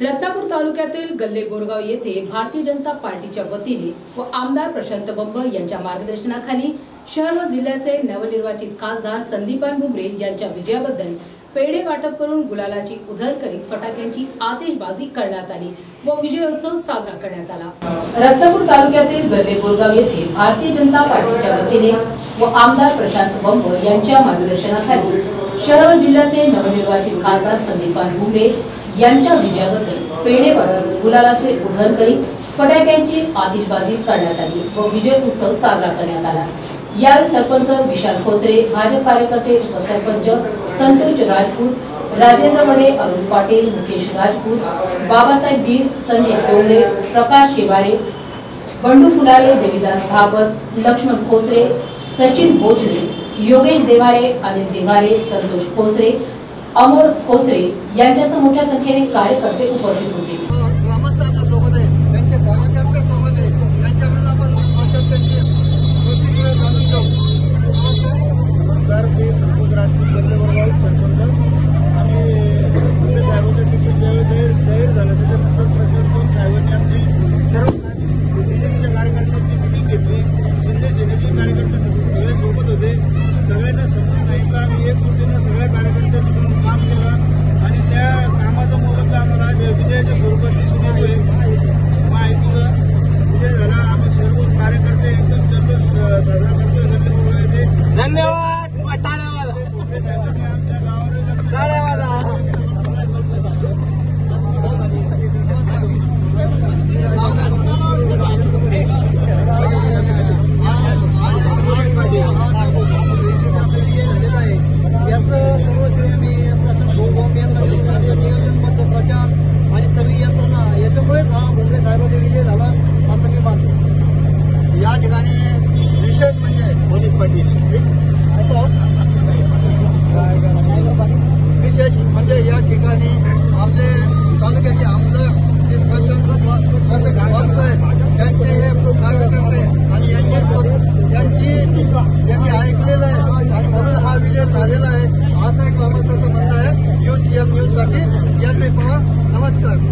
रत्नापूर तालुक्यातील गल्ले बोरगाव येथे भारतीय जनता पार्टीच्या वतीने व आमदार प्रशांत बंब यांच्या मार्गदर्शनाखाली शहर व जिल्ह्याचे नवनिर्वाचित खासदार संदीपान बुमरे यांच्या विजयाबद्दल पेढे वाटप करून गुलालाची उधळ करीत फटाक्यांची आतिषबाजी करण्यात आली व विजयोत्सव साजरा करण्यात आला. रत्नापूर तालुक्यातील गल्ले बोरगाव येथे भारतीय जनता पार्टीच्या वतीने व आमदार प्रशांत बंब यांच्या मार्गदर्शनाखाली शहर व जिल्ह्याचे नवनिर्वाचित खासदार संदीपान भुमरे यांच्या विजयाबद्दल पेढे गुलालाचे उधळ करीत फटाक्यांची आतिषबाजी करण्यात आली व विजय उत्सव साजरा करण्यात आला. यावेळी सरपंच विशाल खोसरे भाजप कार्यकर्ते उपसरपंच संतोष राजपूत राजेंद्र वडे अरुण पाटील मुकेश राजपूत बाबासाहेब बीर संदीप डोंगरे प्रकाश शिवारे बंडू फुलारे देवीदास भागवत लक्ष्मण खोसरे सचिन भोजले योगेश देवारे अनिल देवारे संतोष खोसरे अमोल खोसरे यांच्यासह मोठ्या संख्येने कार्यकर्ते उपस्थित होते. टाईमला आम्ही एक गोष्टीनं सगळ्या कार्यकर्ते काम केलं आणि त्या कामाचं मोलक आम्हाला विजयाच्या स्वरूपात दिसून येतोय विजय झाला. आम्ही सर्व कार्यकर्ते एकदम साजरा करतोय. धन्यवाद. साहेबांचा विजय झाला असं मी मानतो. या ठिकाणी विशेष म्हणजे पोलीस पाटील. विशेष म्हणजे या ठिकाणी आपले तालुक्याचे आमदार श्री प्रशांत प्रशांत साहेब त्यांचे हे खूप कार्यकर्ते आणि यांनी त्यांची त्यांनी ऐकलेलं आहे आणि म्हणून हा विजय झालेला आहे. असं एक बाबासाहेबचं म्हणणं आहे. न्यूज या एम न्यूजसाठी यांनी पहा. नमस्कार.